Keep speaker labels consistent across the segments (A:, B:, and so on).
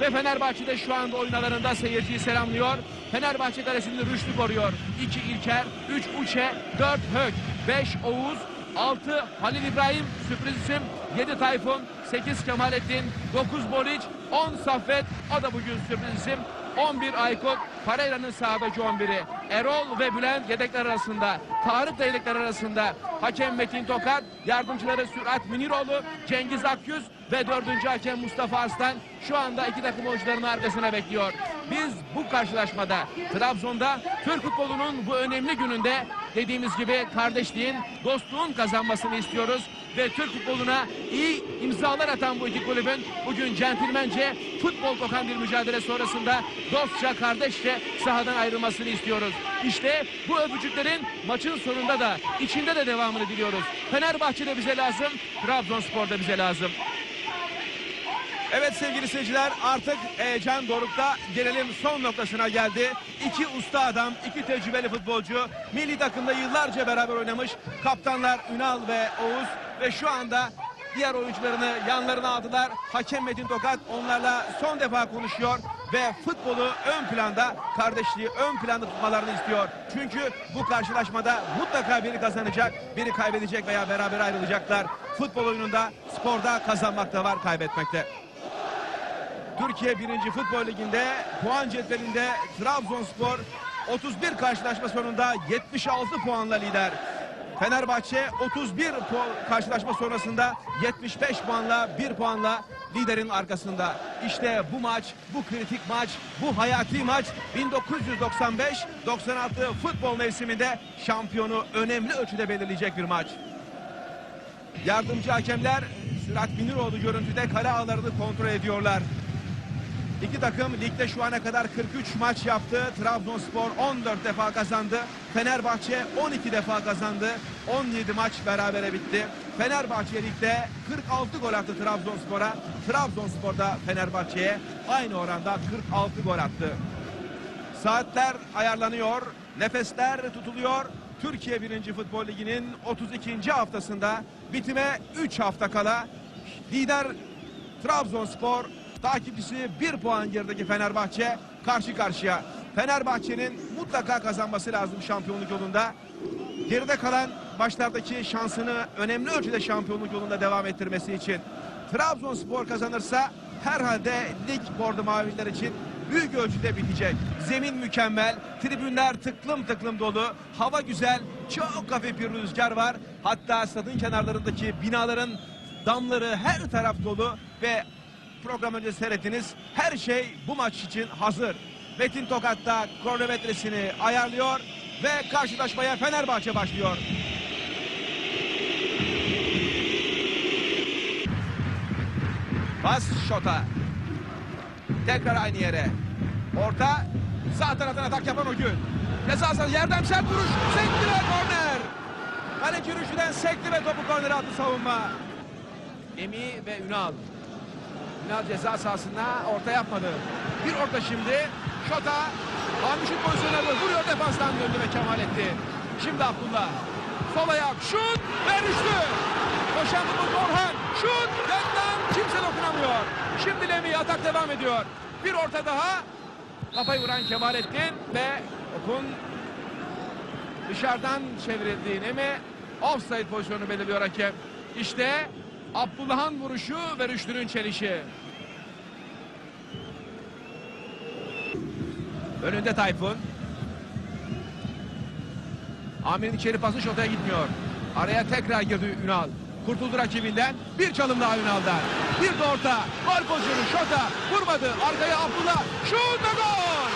A: Ve Fenerbahçe'de şu anda oyun alanında seyirciyi selamlıyor. Fenerbahçe kalesini Rüştü koruyor. 2 İlker, 3 Uçe, 4 Hök, 5 Oğuz, 6 Halil İbrahim, sürpriz isim, 7 Tayfun, 8 Kemalettin, 9 Boliç, 10 Saffet, o da bugün sürpriz isim. 11 Aykut, Pereira'nın sağ beki 11'i. Erol ve Bülent yedekler arasında. Tarık da yedekler arasında. Hakem Metin Tokat, yardımcıları Sürat Miniroğlu, Cengiz Akyüz ve dördüncü hakem Mustafa Arslan şu anda iki takım oyuncularının arkasına bekliyor. Biz bu karşılaşmada Trabzon'da Türk futbolunun bu önemli gününde dediğimiz gibi kardeşliğin, dostluğun kazanmasını istiyoruz ve Türk futboluna iyi imzalar atan bu iki kulübün bugün centilmence futbol kokan bir mücadele sonrasında dostça, kardeşçe sahadan ayrılmasını istiyoruz. İşte bu öpücüklerin maçın sonunda da içinde de devamını diliyoruz. Fenerbahçe de bize lazım, Trabzonspor da bize lazım.
B: Evet sevgili seyirciler artık heyecan dorukta gelelim son noktasına geldi. İki usta adam, iki tecrübeli futbolcu milli takımda yıllarca beraber oynamış kaptanlar Ünal ve Oğuz ve şu anda diğer oyuncularını yanlarına aldılar. Hakem Metin Tokat onlarla son defa konuşuyor ve futbolu ön planda, kardeşliği ön planda tutmalarını istiyor. Çünkü bu karşılaşmada mutlaka biri kazanacak, biri kaybedecek veya beraber ayrılacaklar. Futbol oyununda, sporda kazanmak da var, kaybetmek de. Türkiye 1. Futbol Ligi'nde puan cetvelinde Trabzonspor 31 karşılaşma sonunda 76 puanla lider. Fenerbahçe 31 puan karşılaşma sonrasında 75 puanla 1 puanla liderin arkasında. İşte bu maç, bu kritik maç, bu hayati maç 1995-96 futbol mevsiminde şampiyonu önemli ölçüde belirleyecek bir maç. Yardımcı hakemler Sırat Miniroğlu görüntüde kale ağlarını kontrol ediyorlar. İki takım ligde şu ana kadar 43 maç yaptı. Trabzonspor 14 defa kazandı. Fenerbahçe 12 defa kazandı. 17 maç berabere bitti. Fenerbahçe ligde 46 gol attı Trabzonspor'a. Trabzonspor da Fenerbahçe'ye aynı oranda 46 gol attı. Saatler ayarlanıyor, nefesler tutuluyor. Türkiye 1. Futbol Ligi'nin 32. haftasında bitime 3 hafta kala lider Trabzonspor takipçisi 1 puan gerideki Fenerbahçe karşı karşıya. Fenerbahçe'nin mutlaka kazanması lazım şampiyonluk yolunda. Geride kalan başlardaki şansını önemli ölçüde şampiyonluk yolunda devam ettirmesi için. Trabzonspor kazanırsa herhalde lig bordo maviler için büyük ölçüde bitecek. Zemin mükemmel, tribünler tıklım tıklım dolu, hava güzel, çok hafif bir rüzgar var. Hatta stadın kenarlarındaki binaların damları her taraf dolu ve program önce seyrettiniz. Her şey bu maç için hazır. Metin Tokat da kronometresini ayarlıyor ve karşılaşmaya Fenerbahçe başlıyor. Pas şota. Tekrar aynı yere. Orta. Sağ taraftan atak yapan o gün. Ceza sahası yerden sert vuruş. Sekti ve korner. Kaleci Rüşü'den sekti ve topu kornere attı savunma.
A: Emi ve Ünal. Ünal ceza sahasında orta yapmadı. Bir orta şimdi. Şota. Almışın pozisyonu alıyor. Vuruyor defanstan döndü ve Kemalettin. Şimdi Abdullah. Sol ayak. Şut ve düştü. Koşan bu Orhan. Şut. Yandan kimse dokunamıyor. Şimdi Lemi atak devam ediyor. Bir orta daha. Kafayı vuran Kemalettin ve topun dışarıdan çevrildiğini mi offside pozisyonu belirliyor hakem. İşte Abdullah'ın vuruşu ve Rüştü'nün çelişi. Önünde Tayfun. Amir'in içeri pası şotaya gitmiyor. Araya tekrar girdi Ünal. Kurtuldu rakibinden. Bir çalım daha Ünal'dan. Bir de orta. Gol pozisyonu şota. Vurmadı. Arkaya Abdullah. Şut ve gol.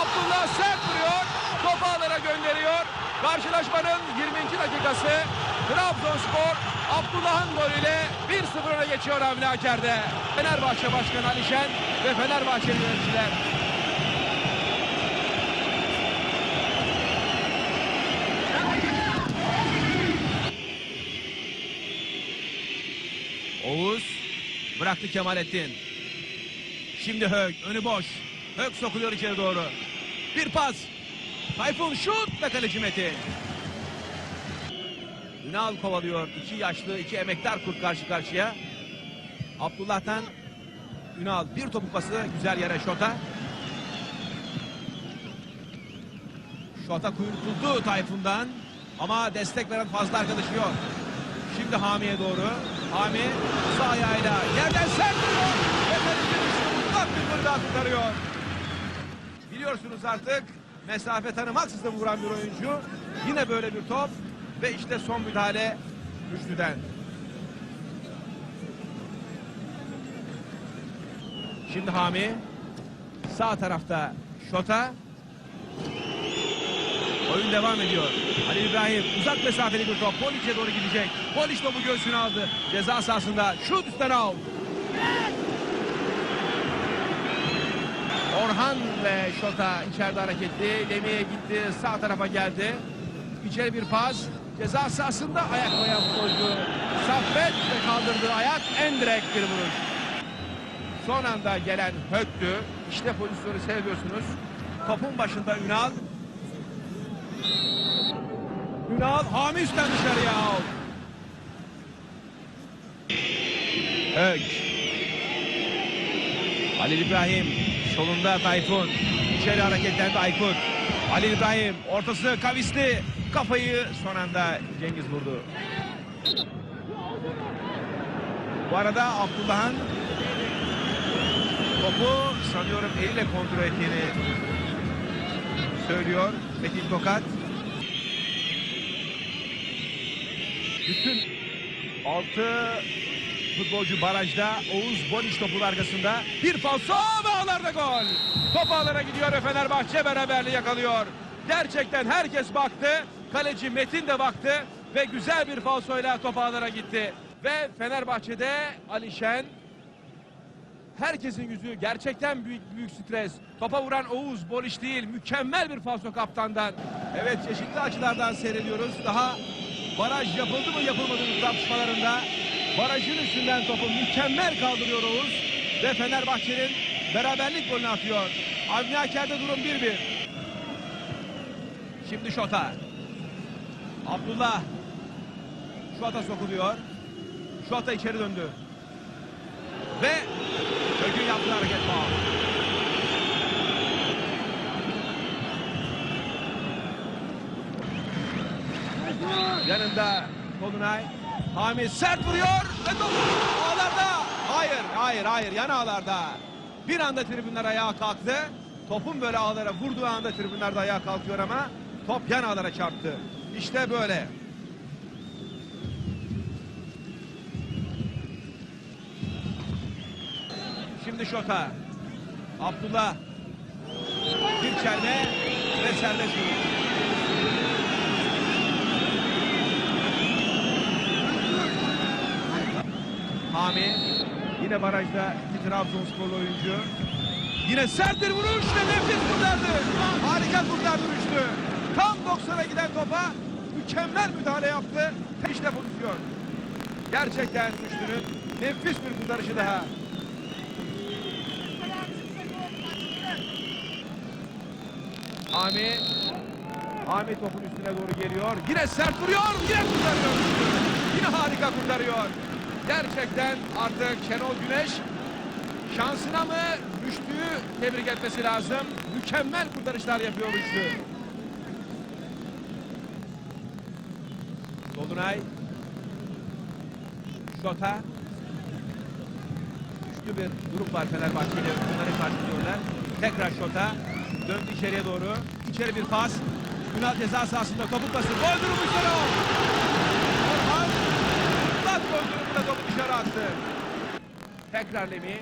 A: Abdullah sert vuruyor. Topu ağlara gönderiyor. Karşılaşmanın 20. dakikası. Trabzonspor Abdullah'ın golüyle 1-0 öne geçiyor Avni Aker'de. Fenerbahçe Başkanı Alişen ve Fenerbahçeli yöneticiler. Oğuz bıraktı Kemalettin. Şimdi Hök önü boş. Hök sokuluyor içeri doğru. Bir pas. Tayfun şut ve kaleci Metin. Ünal kovalıyor. İki yaşlı, iki emektar kurt karşı karşıya. Abdullah'tan
B: Ünal bir topuk pası güzel yere Şota. Şota kuyrukuldu Tayfun'dan. Ama destek veren fazla arkadaşı yok. Şimdi Hami'ye doğru. Hami sağ ayağıyla yerden sert vuruyor. Ve mutlak bir gol daha kurtarıyor. Biliyorsunuz artık mesafe tanımaksızın vuran bir oyuncu. Yine böyle bir top. Ve işte son müdahale Rüştü'den. Şimdi Hami sağ tarafta Şota. Oyun devam ediyor. Ali İbrahim uzak mesafeli bir top. Polic'e doğru gidecek. Polic topu göğsüne aldı. Ceza sahasında şut üstten out.
A: Orhan ve Şota içeride hareketli. Lemi'ye gitti. Sağ tarafa geldi. İçeri bir pas. Ceza sahasında ayak koyan futbolcu. Saffet ve kaldırdığı ayak en direkt bir vuruş. Son anda gelen Höktü. İşte pozisyonu seviyorsunuz.
B: Topun başında Ünal. Ünal Hami üstten dışarıya out. Ök. Halil İbrahim solunda Tayfun. İçeri hareketlendi Aykut. Halil İbrahim ortası kavisli. Kafayı son anda Cengiz vurdu. Bu arada Abdullah'ın topu sanıyorum eliyle kontrol ettiğini söylüyor Metin Tokat. Bütün altı futbolcu barajda Oğuz Boliç topun arkasında bir falso ve ağlarda gol. Top ağlara gidiyor Fenerbahçe beraberliği yakalıyor. Gerçekten herkes baktı. Kaleci Metin de baktı ve güzel bir falsoyla top ağlara gitti. Ve Fenerbahçe'de Alişen Herkesin yüzü gerçekten büyük büyük stres. Topa vuran Oğuz Boliş değil. Mükemmel bir falso kaptandan. Evet çeşitli açılardan seyrediyoruz. Daha baraj yapıldı mı yapılmadı mı tartışmalarında. Barajın üstünden topu mükemmel kaldırıyor Oğuz. Ve Fenerbahçe'nin beraberlik golünü atıyor. Avni Aker'de durum 1-1. Şimdi Şota. Abdullah. Şota sokuluyor. Şota içeri döndü. Ve Ögün yaptığı hareket faul. Yanında Kolunay. Hami sert vuruyor ve top ağlarda. Hayır, hayır, hayır. Yan ağlarda. Bir anda tribünler ayağa kalktı. Topun böyle ağlara vurduğu anda tribünler de ayağa kalkıyor ama top yan ağlara çarptı. İşte böyle. Şimdi Şota. Abdullah. Bir çelme ve serbest vuruş. Hami yine barajda iki Trabzonsporlu oyuncu. Yine sert bir vuruş ve nefis kurtardı. Harika kurtardı Rüştü. Tam 90'a giden topa mükemmel müdahale yaptı. İşte pozisyon. Gerçekten Rüştü'nün nefis bir kurtarışı daha. Hami Hami topun üstüne doğru geliyor. Yine sert vuruyor. Yine kurtarıyor. Yine harika kurtarıyor.
A: Gerçekten artık Şenol Güneş şansına mı Rüştü'yü tebrik etmesi lazım. Mükemmel kurtarışlar yapıyor Rüştü.
B: Dolunay. Şota. Güçlü bir durum var Fenerbahçe ile bunları karşılıyorlar. Tekrar Şota. Döndü içeriye doğru. İçeri bir pas. Ünal ceza sahasında topuk pası. Gol durumu dışarı. Orhan. Mutlak gol durumunda topu dışarı attı. Tekrar Lemi.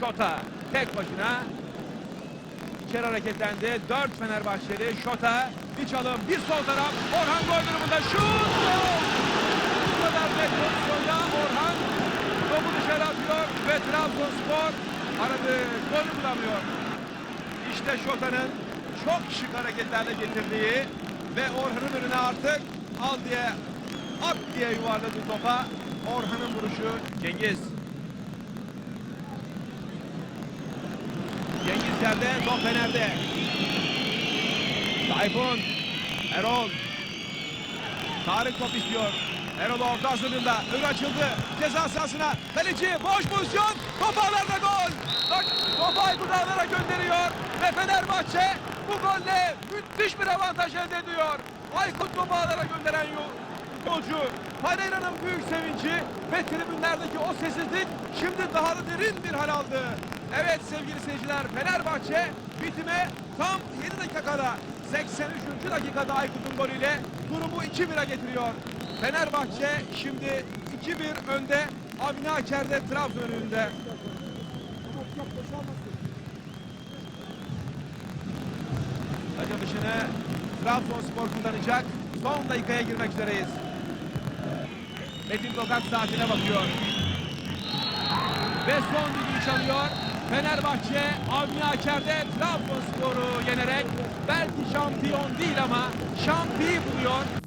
B: Şota. Tek başına. İçeri hareketlendi. Dört Fenerbahçeli. Şota. Bir çalım. Bir sol taraf. Orhan gol durumunda. Şut. Bu kadar net pozisyonda Orhan topu dışarı atıyor ve Trabzonspor aradığı golü bulamıyor. İşte Şota'nın çok şık hareketlerle getirdiği ve Orhan'ın önüne artık al diye at diye yuvarladığı topa Orhan'ın vuruşu Cengiz. Cengiz yerde, top Fener'de. Tayfun, Erol. Tarık top istiyor. Erol orta hazırlığında. Önü açıldı. Ceza sahasına. Kaleci boş pozisyon. Top ağlarda gol. Bak topu Aykut gönderiyor. Ve Fenerbahçe bu golle müthiş bir avantaj elde ediyor. Aykut topu ağlara gönderen yol. Golcü Pereira'nın büyük sevinci ve tribünlerdeki o sessizlik şimdi daha da derin bir hal aldı. Evet sevgili seyirciler Fenerbahçe bitime tam 7 dakika kala 83. dakikada Aykut'un golüyle durumu 2-1'e getiriyor. Fenerbahçe şimdi 2-1 önde Avni Aker'de Trabzon önünde. Taca dışını Trabzonspor kullanacak. Son dakikaya girmek üzereyiz. Metin Tokat saatine bakıyor. Ve son düdüğü çalıyor. Fenerbahçe Avni Aker'de Trabzonspor'u yenerek belki şampiyon değil ama şampiyon buluyor.